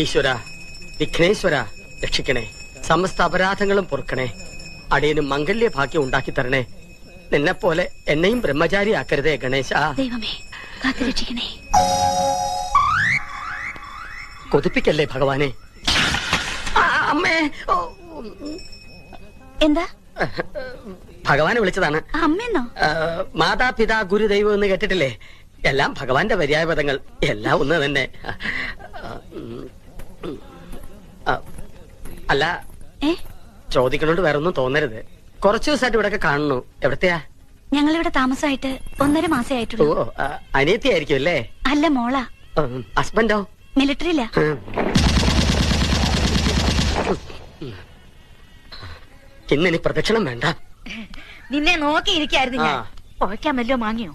ഈശ്വര വിഘ്നേശ്വര രക്ഷിക്കണേ. സമസ്ത അപരാധങ്ങളും പൊറുക്കണേ. അടിയന് മംഗല്യ ഭാഗ്യം ഉണ്ടാക്കി തരണേ നിന്നെ പോലെ എന്നെയും ബ്രഹ്മചാരിയാക്കരുതേ ഗണേശ. കൊതിപ്പിക്കല്ലേ ഭഗവാനെ? അമ്മേ എന്താ? ഭഗവാനെ വിളിച്ചതാണ്. അമ്മയെന്നോ? മാതാപിതാ ഗുരുദൈവം എന്ന് കേട്ടിട്ടില്ലേ? എല്ലാം ഭഗവാന്റെ പര്യായ പദങ്ങൾ എല്ലാം ഒന്ന് തന്നെ. അല്ല. ചോദിക്കണോണ്ട് വേറെ ഒന്നും തോന്നരുത്. കുറച്ചു ദിവസമായിട്ട് ഇവിടെ കാണുന്നു. എവിടത്തെയാ? ഞങ്ങളിവിടെ താമസമായിട്ട് ഒന്നര മാസേ അനിയത്തി ആയിട്ടുള്ളൂ ആ, അനിയത്തിയായിരിക്കും അല്ലേ? അല്ല മോള. ഹസ്ബൻഡോ? മിലിറ്ററിയില്ല. ഇന്നിനി പ്രദക്ഷിണം വേണ്ട. നിന്നെ നോക്കിയിരിക്കായിരുന്നു ഞാൻ. ആ. മാങ്ങിയോ വല്ലോ വാങ്ങിയോ?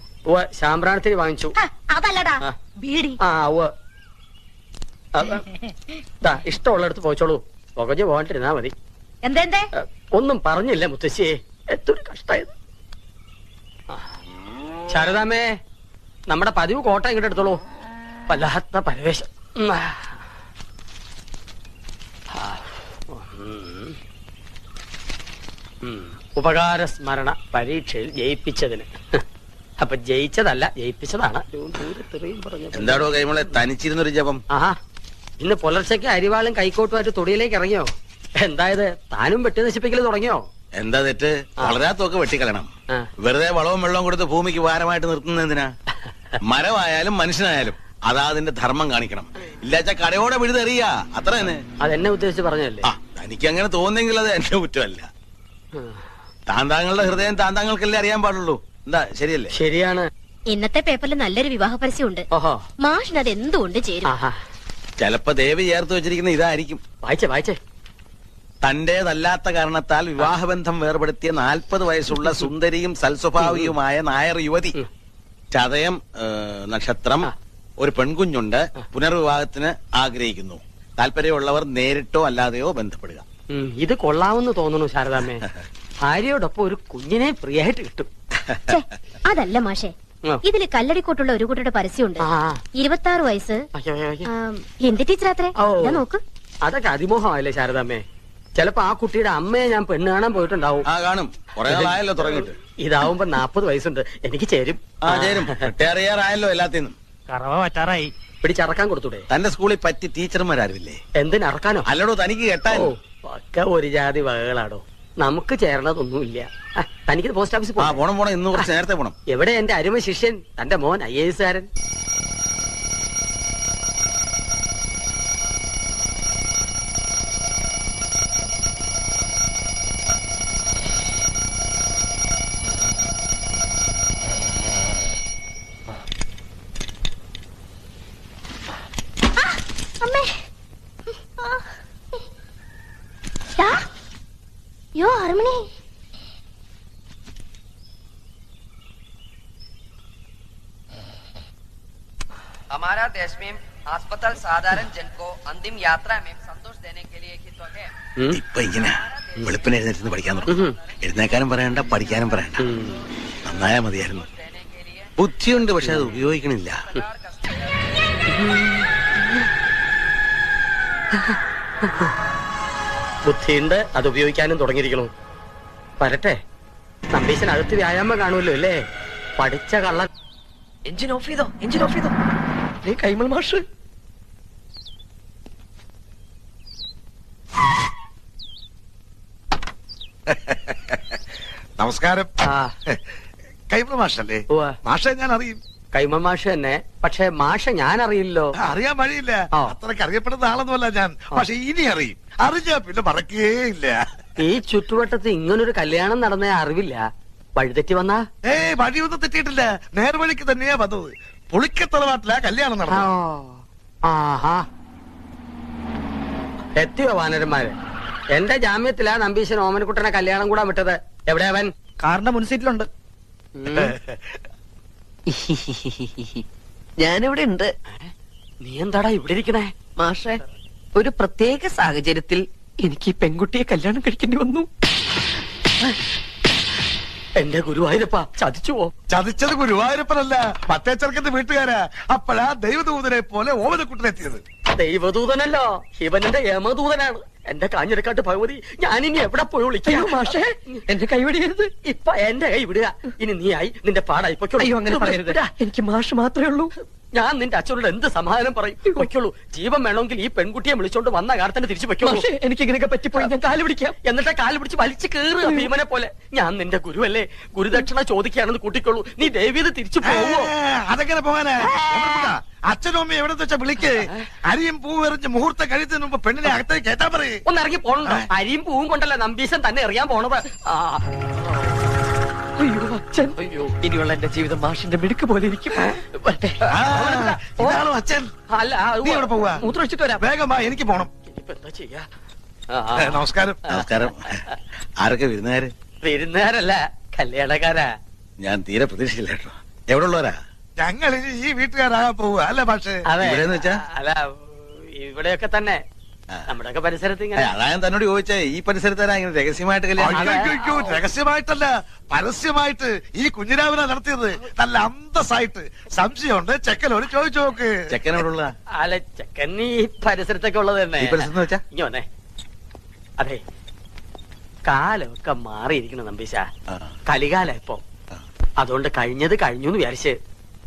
ശാമ്പ്രാണത്തിന് വാങ്ങിച്ചു. അതല്ലടാ. ബീഡി. ആ ഇഷ്ടമുള്ളിടത്ത് പോയിച്ചോളൂ. പുകഞ്ഞു പോകാണ്ടിരുന്നാ മതി. എന്തെന്തേ ഒന്നും പറഞ്ഞില്ല മുത്തശ്ശിയെ. എത്തൊരു കഷ്ടായത്. ശാരദാമേ നമ്മുടെ പതിവ് കോട്ട ഇങ്ങോട്ട് എടുത്തോളൂ. വല്ലാത്ത പരവേശം. ഉപകാര സ്മരണ പരീക്ഷയിൽ ജയിപ്പിച്ചതിന്. അപ്പൊ ജയിച്ചതല്ല ജയിപ്പിച്ചതാണ്. എന്താണോ കൈമളെ തനിച്ചിരുന്നൊരു ജപം. ആഹാ. ഇന്ന് പുലർച്ചയ്ക്ക് അരിവാളും കൈക്കോട്ടുമായിട്ട് തൊടിയിലേക്ക് ഇറങ്ങിയോ? എന്തായത്? താനും വെട്ടി നശിപ്പിക്കൽ തുടങ്ങിയോ? എന്താ തെറ്റ്? വളരാത്തൊക്കെ വെട്ടിക്കളയണം. വെറുതെ വളവും വെള്ളവും കൊടുത്ത് ഭൂമിക്ക് ഭാരമായിട്ട് നിർത്തുന്നത് എന്തിനാ? മരമായാലും മനുഷ്യനായാലും അതാ അതിന്റെ ധർമ്മം കാണിക്കണം. ഇല്ലാച്ച കടയോടെ വിഴുതെറിയ. അത്ര തന്നെ. അതെന്നെ ഉദ്ദേശിച്ച് പറഞ്ഞല്ലേ ആ തനിക്ക് അങ്ങനെ തോന്നുന്നെങ്കിൽ അത് എന്റെ കുറ്റമല്ല. താന്താങ്ങളുടെ ഹൃദയം താന്താങ്ങൾക്കല്ലേ അറിയാൻ പാടുള്ളൂ. എന്താ ശരിയല്ലേ? ശരിയാണ്. ഇന്നത്തെ പേപ്പറിൽ നല്ലൊരു വിവാഹ പരസ്യമുണ്ട്. ഓഹോ. മാഷിന് അത് എന്തുകൊണ്ട് ചേരും? ആഹാ. ചിലപ്പോ ദേവി ചേർത്ത് വെച്ചിരിക്കുന്ന ഇതായിരിക്കും. വായിച്ചേ വായിച്ചേ. തന്റേതല്ലാത്ത കാരണത്താൽ വിവാഹബന്ധം വേർപെടുത്തിയ നാൽപ്പത് വയസ്സുള്ള സുന്ദരിയും സൽസ്വഭാവിയുമായ നായർ യുവതി. ചതയം നക്ഷത്രം ഒരു പെൺകുഞ്ഞുണ്ട്. പുനർവിവാഹത്തിന് ആഗ്രഹിക്കുന്നു. താല്പര്യമുള്ളവർ നേരിട്ടോ അല്ലാതെയോ ബന്ധപ്പെടുക. ഉം, ഇത് കൊള്ളാമെന്ന് തോന്നുന്നു ശാരദാമ്മേ. ഭാര്യയോടൊപ്പം ഒരു കുഞ്ഞിനെ ഫ്രീ ആയിട്ട് കിട്ടും. ഛെ, അതല്ല മാഷെ. ഇതിൽ കല്ലടിക്കോട്ടുള്ള ഒരു കുട്ടിയുടെ പരസ്യമുണ്ട്. ഇരുപത്തി ആറ് വയസ്സ്. എന്ത് ടീച്ചറാത്രേ? ഞാൻ നോക്ക്. അതൊക്കെ അതിമോഹമല്ലേ ശാരദാമ്മേ? ചിലപ്പോ ആ കുട്ടിയുടെ അമ്മയെ ഞാൻ പെണ്ണ് കാണാൻ പോയിട്ടുണ്ടാവും. ആ കാണും. ഇതാവുമ്പോ നാപ്പത് വയസ്സുണ്ട്. എനിക്ക് ചേരും. ആ ചേരും. റിട്ടയർ ചെയ്യാറായല്ലോ എല്ലാത്തിനും. കറവ പറ്റാറായി. പിടിച്ചറക്കാൻ കൊടുത്തൂടെ? തന്റെ സ്കൂളിൽ പറ്റി ടീച്ചർമാരാരുമില്ലേ? എന്തിനറക്കാനോ അല്ലടോ തനിക്ക് ഓ കെട്ടാൻ ഒക്കെ ഒരു ജാതി വകകളാടോ. നമുക്ക് ചേരണതൊന്നുമില്ല. തനിക്ക് പോസ്റ്റ് ഓഫീസ് പോണം. പോണം ഇന്ന് കുറച്ച് നേരത്തെ പോണം. എവിടെ എന്റെ അരുമ ശിഷ്യൻ? തന്റെ മോൻ ഐ എസ് കാരൻ. हमारा देश में अस्पताल साधारण जन को अंतिम यात्रा में संतोष देने के लिए ही तो है ഉം. ഇപ്പൊ ഇങ്ങനെ വെളുപ്പിന് എഴുന്നേറ്റ് പഠിക്കാൻ തുടങ്ങും ഉം. എഴുന്നേക്കാനും പറയണ്ട പഠിക്കാനും പറയണ്ട ഉം. നന്നായാ മതിയായിരുന്നു ബുദ്ധിയുണ്ട് പക്ഷെ അത് ഉപയോഗിക്കണില്ല ബുദ്ധിയുണ്ട് അത് ഉപയോഗിക്കാനും തുടങ്ങിയിരിക്കണു വരട്ടെ നമ്പീശൻ അകത്ത് വ്യായാമം കാണുമല്ലോ അല്ലേ പഠിച്ച കള്ളൻ इंजन ऑफ ही दो इंजन ऑफ ही दो നീ കൈമൾ മാഷ്. നമസ്കാരം. കൈമൾ മാഷല്ലേ. മാഷെ ഞാൻ അറിയും കൈമൾ മാഷ് തന്നെ. പക്ഷെ മാഷ ഞാൻ അറിയില്ലോ അറിയാൻ വഴിയില്ല. അത്രയ്ക്ക് അറിയപ്പെടുന്ന ആളൊന്നുമല്ല ഞാൻ. പക്ഷെ ഇനി അറിയും. അറിഞ്ഞാ പിന്നെ മറക്കേ ഇല്ല ഈ ചുറ്റുവട്ടത്ത് ഇങ്ങനൊരു കല്യാണം നടന്ന അറിവില്ല. വഴിതെറ്റി വന്നാ? ഏ വഴിയൊന്നും തെറ്റിയിട്ടില്ല. നേർവഴിക്ക് തന്നെയാ വന്നത്. പുളിക്കത്തറവാട്ടിലാ കല്യാണം നടന്നു ആഹാ. എത്തിയോ വാനരന്മാര്? എന്റെ ജാമ്യത്തിലാ നമ്പീശൻ ഓമനക്കുട്ടനെ കല്യാണം കൂടാൻ വിട്ടത്. എവിടെ അവൻ? കാറിന്റെ മുൻസീറ്റിലുണ്ട്. ഞാനിവിടെ ഉണ്ട്. നീ എന്താടാ ഇവിടെ ഇരിക്കണേ? മാഷേ. ഒരു പ്രത്യേക സാഹചര്യത്തിൽ എനിക്ക് ഈ പെൺകുട്ടിയെ കല്യാണം കഴിക്കേണ്ടി വന്നു. എന്റെ ഗുരുവായൂരപ്പ ചതിച്ചുവോ ചതിച്ചത് ഗുരുവായൂരപ്പനല്ല മറ്റേ ചെറുക്കന്റെ വീട്ടുകാരാ. അപ്പോഴാ ദൈവദൂതനെ പോലെ ഓമനക്കുട്ടനെത്തിയത്. ദൈവദൂതനല്ലോ എന്റെ യമദൂതനാണ്. എന്റെ കാഞ്ഞിരക്കാട്ട് ഭഗവതി ഞാൻ ഇനി എവിടെ പോയി വിളിക്കാം മാഷേ എന്റെ കൈ വിടരുത് ഇപ്പൊ എന്റെ കൈ വിടുക. ഇനി നീ ആയി നിന്റെ പാടായി അയ്യോ, അങ്ങനെ പറയരുത്. എനിക്ക് മാഷ് മാത്രമേ ഉള്ളൂ. ഞാൻ നിന്റെ അച്ഛനോട് എന്ത് സമാധാനം പറയും? വെക്കുള്ളൂ ജീവൻ വേണമെങ്കിൽ ഈ പെൺകുട്ടിയെ വിളിച്ചോണ്ട് വന്ന കാലത്തന്നെ തിരിച്ചു വെക്കുള്ളൂ എനിക്ക് ഇങ്ങനെയൊക്കെ പറ്റിപ്പോയി. ഞാൻ കാൽ പിടിക്കാം. എന്നിട്ട് കാൽ പിടിച്ച് വലിച്ചു കയറുക ഭീമനെ പോലെ. ഞാൻ നിന്റെ ഗുരുവല്ലേ? ഗുരുദക്ഷിണ ചോദിക്കുകയാണെന്ന് കൂട്ടിക്കോളൂ. നീ ദേവീത് തിരിച്ചു പോവോ? അതെങ്ങനെ പോകാനാ? അച്ഛനും അമ്മയും എവിടെ വെച്ചാ വിളിക്ക്? അരിയും പൂവെറിഞ്ഞ് മുഹൂർത്തം കഴിയുന്നതിന് മുമ്പ് പെണ്ണിനെ അകത്തേക്ക് കേട്ടാ പറയേ. ഒന്ന് ഇറങ്ങി പോണോ അരിയും പൂവും കൊണ്ടല്ല നമ്പീശൻ തന്നെ എറിയാൻ പോണത്? ആ. അയ്യോ അച്ഛൻ. അയ്യോ ഇനിയുള്ള എന്റെ ജീവിതം മാഷിന്റെ മിടുക്ക് പോലെ ഇരിക്കും. അച്ഛൻ? അല്ല? മൂത്രമൊഴിച്ചിട്ട് വരാം. വേഗം വാ എനിക്ക് പോണം. ഇനിയിപ്പോ എന്താ ചെയ്യാ? നമസ്കാരം. നമസ്കാരം. ആരൊക്കെ വിരുന്നുകാര്? വിരുന്നുകാരല്ല കല്യാണക്കാരാ. ഞാൻ തീരെ പ്രതീക്ഷയില്ല കേട്ടോ. എവിടെ ഉള്ളവരാ ഞങ്ങൾ ഈ വീട്ടുകാരാകാൻ പോവുക അല്ല പക്ഷേ അതെ. ഇവിടെന്ന് വെച്ചാ? അല്ല ഇവിടെയൊക്കെ തന്നെ. നമ്മുടെയൊക്കെ പരിസരത്ത് ഇങ്ങനെ. അതാ തന്നോട് ചോദിച്ചേ ഈ പരിസരത്താരാ ഇങ്ങനെ രഹസ്യമായിട്ട് കല്യാണം അയ്യോ, രഹസ്യമായിട്ടല്ല പരസ്യമായിട്ട് ഈ കുഞ്ഞിരാവിനെ നടത്തിയത്. നല്ല അന്തസ്സായിട്ട്. സംശയമുണ്ട്? ചെക്കനോട് ചോദിച്ചു നോക്ക്. ചെക്കൻ എവിടെ ഉള്ള അല്ല ചെക്കൻ ഈ പരിസരത്തൊക്കെ ഉള്ളത് തന്നെ. ഈ പരിസരത്ത് വെച്ചാ? ഇങ്ങ് വന്നേ. അതെ. കാലമൊക്കെ മാറിയിരിക്കണം നമ്പീശ. കലികാല ഇപ്പൊ. അതുകൊണ്ട് കഴിഞ്ഞത് കഴിഞ്ഞു എന്ന് വിചാരിച്ച്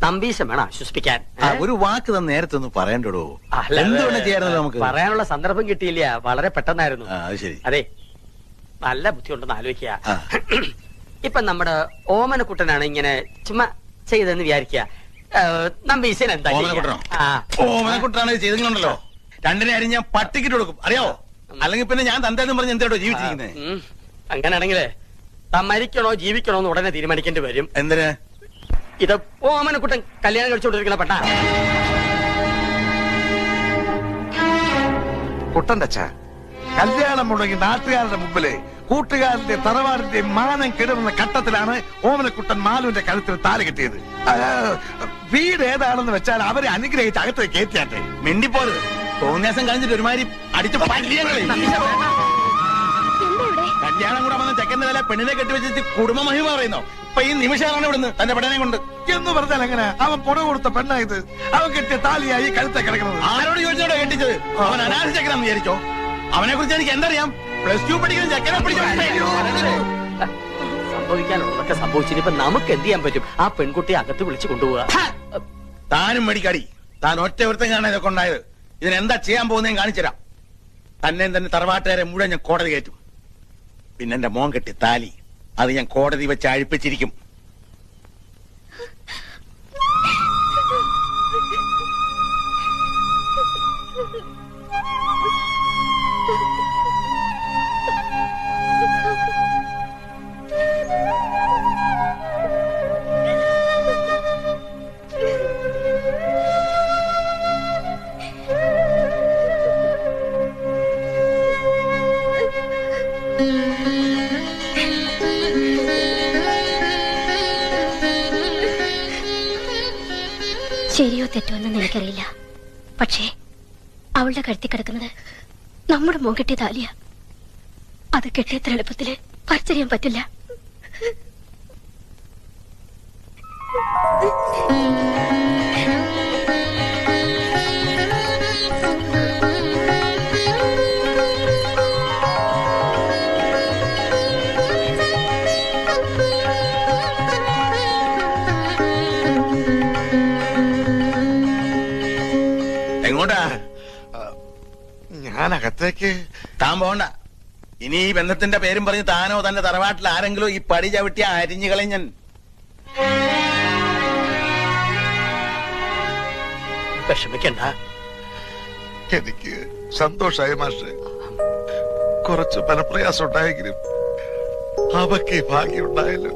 നമ്പീശം വേണം ആശ്വസിപ്പിക്കാൻ. ആ, ഒരു വാക്ക് തന്നെ നേരത്തെ ഒന്ന് പറയണ്ടോ അല്ല, നമുക്ക്? പറയാനുള്ള സന്ദർഭം കിട്ടിയില്ല. വളരെ പെട്ടെന്നായിരുന്നു. ആ, അത് ശരി. അതെ നല്ല ബുദ്ധിയുണ്ടെന്ന് ആലോചിക്കുക. ആ. ഇപ്പൊ നമ്മുടെ ഓമനക്കുട്ടനാണ് ഇങ്ങനെ ചുമ്മാ ചെയ്തെന്ന് വിചാരിക്കുക. നമ്പീശൻ എന്താ? ഓമനക്കുട്ടനോ? ആ. രണ്ടിനെ അരി ഞാൻ പട്ടിക്കിട്ട് കൊടുക്കും. അറിയാവോ? അല്ലെങ്കിൽ പിന്നെ ഞാൻ തന്തേന്ന് പറഞ്ഞ് എന്തേടോ ജീവിച്ചിരിക്കുന്നത് ഉം. അങ്ങനെയാണെങ്കിലേ താൻ മരിക്കണോ ജീവിക്കണോ എന്ന് ഉടനെ തീരുമാനിക്കേണ്ടി വരും. എന്തിന്? ഇത് ഓമനക്കുട്ടൻ കല്യാണം കഴിച്ചുകൊണ്ടിരിക്കുന്ന പെട്ട. കുട്ടന്റെ അച്ഛ കല്യാണം മുടങ്ങി നാട്ടുകാരുടെ മുമ്പിൽ കൂട്ടുകാരന്റെ തറവാടിന്റെ മാനം കെടുന്ന ഘട്ടത്തിലാണ് ഓമനക്കുട്ടൻ മാലുവിന്റെ കഴുത്തിൽ താല കെട്ടിയത്. വീട് ഏതാണെന്ന് വെച്ചാൽ അവരെ അനുഗ്രഹിച്ച് അകത്തേക്ക് കയറ്റിയാട്ടെ. മിണ്ടിപ്പോരുത്. തോന്നിയാസം കഴിഞ്ഞിട്ട് ഒരുമാതിരി അടിച്ചു കല്യാണം കൂടെ വന്ന ചെക്കന്റെ തല പെണ്ണിനെ കെട്ടിവെച്ചിട്ട് കുടുംബ മഹിമ പറയുന്നോ? ഇപ്പൊ ഈ നിമിഷമാണ് ഇവിടുന്ന് തന്റെ പെടനെ കൊണ്ട്. എന്ന് പറഞ്ഞാൽ എങ്ങനെ? അവൻ പുറ കൊടുത്ത പെണ്ണായത്. അവൻ കെട്ടിയ താലിയായി കഴുത്തെ കിടക്കുന്നത്. ആരോട് ചോദിച്ചോടെ കെട്ടിച്ചത്? അവൻ അനാഥ ചെക്കനാന്ന് വിചാരിച്ചോ? അവനെ കുറിച്ച് എനിക്ക് എന്തറിയാം? പ്ലസ് ടു പഠിക്കുന്ന ചെക്കനെ പിടിച്ചോ സംഭവിക്കാനുള്ളതൊക്കെ സംഭവിച്ചിട്ട് ഇപ്പൊ നമുക്ക് എന്ത് ചെയ്യാൻ പറ്റും? ആ പെൺകുട്ടിയെ അകത്ത് വിളിച്ചു കൊണ്ടുപോവുക താനും മേടിക്കാടി താൻ ഒറ്റ കാണാൻ ഇതൊക്കെ ഉണ്ടായത്. ഇതിനെന്താ ചെയ്യാൻ പോകുന്നതെന്ന് കാണിച്ചുതരാം. തന്നെ തന്നെ തറവാട്ടുകാരെ മുഴുവൻ ഞാൻ കോടതി കയറ്റും. പിന്നെ എന്റെ മോൻ കെട്ടി താലി. അത് ഞാൻ കോടതി വെച്ച് അഴിപ്പിച്ചിരിക്കും. ശരിയോ തെറ്റോ എന്ന് എനിക്കറിയില്ല. പക്ഷേ അവളുടെ കഴുത്തി കിടക്കുന്നത് നമ്മുടെ മോൻ കെട്ടിയ താലിയ. അത് കെട്ടിയത്ര എളുപ്പത്തിൽ പറിച്ചറിയാൻ പറ്റില്ല. എങ്ങോട്ടാ ഞാൻ അകത്തേക്ക് താൻ പോണ്ട. ഇനി ഈ ബന്ധത്തിന്റെ പേരും പറഞ്ഞ് താനോ തന്റെ തറവാട്ടിൽ ആരെങ്കിലും ഈ പടി ചവിട്ടി അരിഞ്ഞു കളയും ഞാൻ വിഷമിക്കണ്ട. എനിക്ക് സന്തോഷായി മാഷെ. കുറച്ച് മനപ്രയാസം ഉണ്ടായെങ്കിലും അവക്ക് ഭാഗ്യം ഉണ്ടായല്ലോ.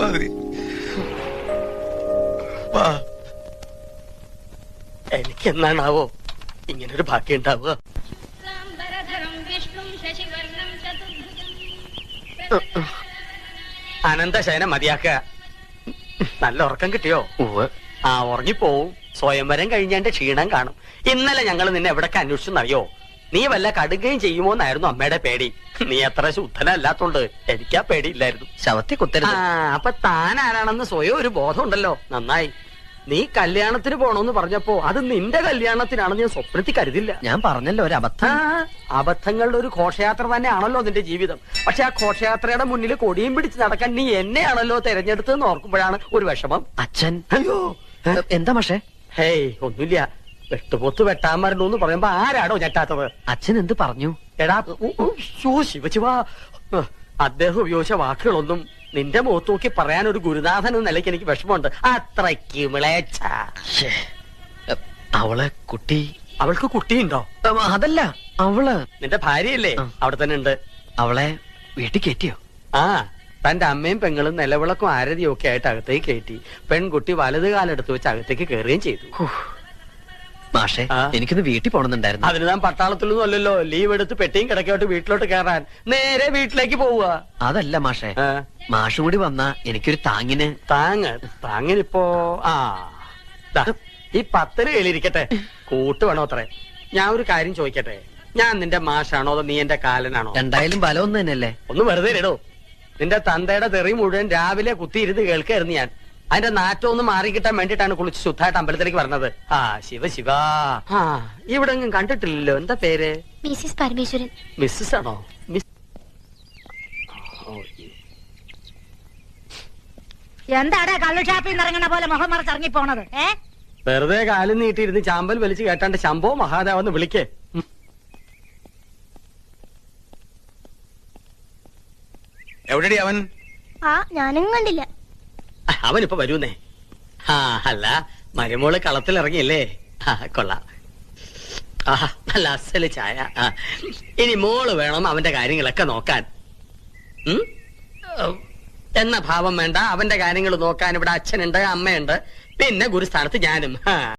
മതി വാ. എനിക്ക് എന്നാണാവോ ഇങ്ങനൊരു ഭാഗ്യം ഉണ്ടാവുക അനന്തശയനം മതിയാക്ക നല്ല ഉറക്കം കിട്ടിയോ? ആ ഉറങ്ങിപ്പോവും. സ്വയംവരം കഴിഞ്ഞാന്റെ ക്ഷീണം കാണും. ഇന്നലെ ഞങ്ങൾ നിന്നെ എവിടൊക്കെ അന്വേഷിച്ചെന്നറിയോ? നീ വല്ല കടുകയും ചെയ്യുമോന്നായിരുന്നു അമ്മയുടെ പേടി. നീ അത്ര ശുദ്ധനല്ലാത്തോണ്ട് എനിക്കാ പേടിയില്ലായിരുന്നു. ശവത്തി കുത്തരുത്. ആ അപ്പൊ താൻ ആരാണെന്ന് സ്വയം ഒരു ബോധമുണ്ടല്ലോ. നന്നായി. നീ കല്യാണത്തിന് പോണോന്ന് പറഞ്ഞപ്പോ അത് നിന്റെ കല്യാണത്തിനാണെന്ന് ഞാൻ സ്വപ്നത്തിൽ കരുതില്ല. ഞാൻ പറഞ്ഞല്ലോ ഒരു അബദ്ധം. അബദ്ധങ്ങളുടെ ഒരു ഘോഷയാത്ര തന്നെയാണല്ലോ നിന്റെ ജീവിതം. പക്ഷെ ആ ഘോഷയാത്രയുടെ മുന്നിൽ കൊടിയും പിടിച്ച് നടക്കാൻ നീ എന്നെയാണല്ലോ തെരഞ്ഞെടുത്തെന്ന് ഓർക്കുമ്പോഴാണ് ഒരു വിഷമം. അച്ഛൻ? അയ്യോ. എന്താ പക്ഷേ ഹേയ് ഒന്നുമില്ല. വെട്ടുപൊത്ത് വെട്ടാൻ മരണു എന്ന് പറയുമ്പോ ആരാടോ ഞെട്ടാത്തത്? അച്ഛൻ എന്ത് പറഞ്ഞു? എടാ ശിവ ശിവ. അദ്ദേഹം ഉപയോഗിച്ച വാക്കുകളൊന്നും നിന്റെ മുഖത്ത് നോക്കി പറയാൻ ഒരു ഗുരുനാഥൻ എന്ന നിലയ്ക്ക് എനിക്ക് വിഷമമുണ്ട്. അത്രയ്ക്ക് വിളേച്ച ശ്ശേ. എ, അവളെ കുട്ടി അവൾക്ക് കുട്ടിയുണ്ടോ? അതല്ല അവൾ. നിന്റെ ഭാര്യയല്ലേ? ആ. അവിടെ തന്നെ ഉണ്ട്. അവളെ വീട്ടിൽ കയറ്റിയോ? ആ തന്റെ അമ്മയും പെങ്ങളും നിലവിളക്കും ആരതിയും ഒക്കെ ആയിട്ട് അകത്തേക്ക് കയറ്റി പെൺകുട്ടി വലത് കാലെടുത്ത് വെച്ച് അകത്തേക്ക് കയറുകയും ചെയ്തു. മാഷെ. എനിക്കൊന്ന് വീട്ടിൽ പോണെന്നുണ്ടായിരുന്നു അതിന് ഞാൻ പട്ടാളത്തിലൊന്നും അല്ലല്ലോ. ലീവ് എടുത്ത് പെട്ടിയും കിടക്കോട്ട് വീട്ടിലോട്ട് കയറാൻ. നേരെ വീട്ടിലേക്ക് പോവുക. അതല്ല മാഷേ മാഷും കൂടി വന്നാ എനിക്കൊരു താങ്ങിന്. താങ്ങ്. താങ്ങിനിപ്പോ ആ. ഈ പത്തര എഴുതിരിക്കട്ടെ കൂട്ട് വേണോ അത്രേ? ഞാൻ ഒരു കാര്യം ചോദിക്കട്ടെ? ഞാൻ നിന്റെ മാഷാണോ അതോ നീ എന്റെ കാലനാണോ? രണ്ടായാലും ബലം ഒന്ന് തന്നെയല്ലേ ഒന്ന് വെറുതെ ഇടോ നിന്റെ തന്തയുടെ തെറി മുഴുവൻ രാവിലെ കുത്തിയിരുന്ന് കേൾക്കായിരുന്നു ഞാൻ. അതിന്റെ നാറ്റം ഒന്ന് മാറിക്കിട്ടാൻ വേണ്ടിട്ടാണ് കുളിച്ച് ശുദ്ധമായിട്ട് അമ്പലത്തിലേക്ക് പറഞ്ഞത് ആ ശിവ ശിവ. ആ. ഇവിടെ എങ്ങും കണ്ടിട്ടില്ലല്ലോ. എന്താ പേര്? മിസ്സിസ് പരമേശ്വരൻ. മിസ്സസ് ആണോ? മിസ് എന്താടാ കള്ളു ഷാപ്പിൽ നിന്ന് ഇറങ്ങണ പോലെ മുഖം മറച്ച് ഇറങ്ങി പോണത് ഏ? വെറുതെ കാലും നീട്ടിയിരുന്ന് ചാമ്പൽ വലിച്ചു കേട്ടാണ്ട് ശംഭോ മഹാദേവെന്ന് വിളിക്കേ. ഉം. എവിടെടി അവൻ? ആ ഞാനും കണ്ടില്ല. അവനിപ്പോ വരൂന്നേ. ആ അല്ല മരുമോൾ കളത്തിലിറങ്ങിയല്ലേ? ആ കൊള്ളാം. ആ നല്ല അസൽ ചായ. ഇനി മോൾ വേണം അവന്റെ കാര്യങ്ങളൊക്കെ നോക്കാൻ? എന്ന ഭാവം വേണ്ട അവന്റെ കാര്യങ്ങൾ നോക്കാൻ ഇവിടെ അച്ഛനുണ്ട് അമ്മയുണ്ട് പിന്നെ ഗുരുസ്ഥാനത്ത് ഞാനും.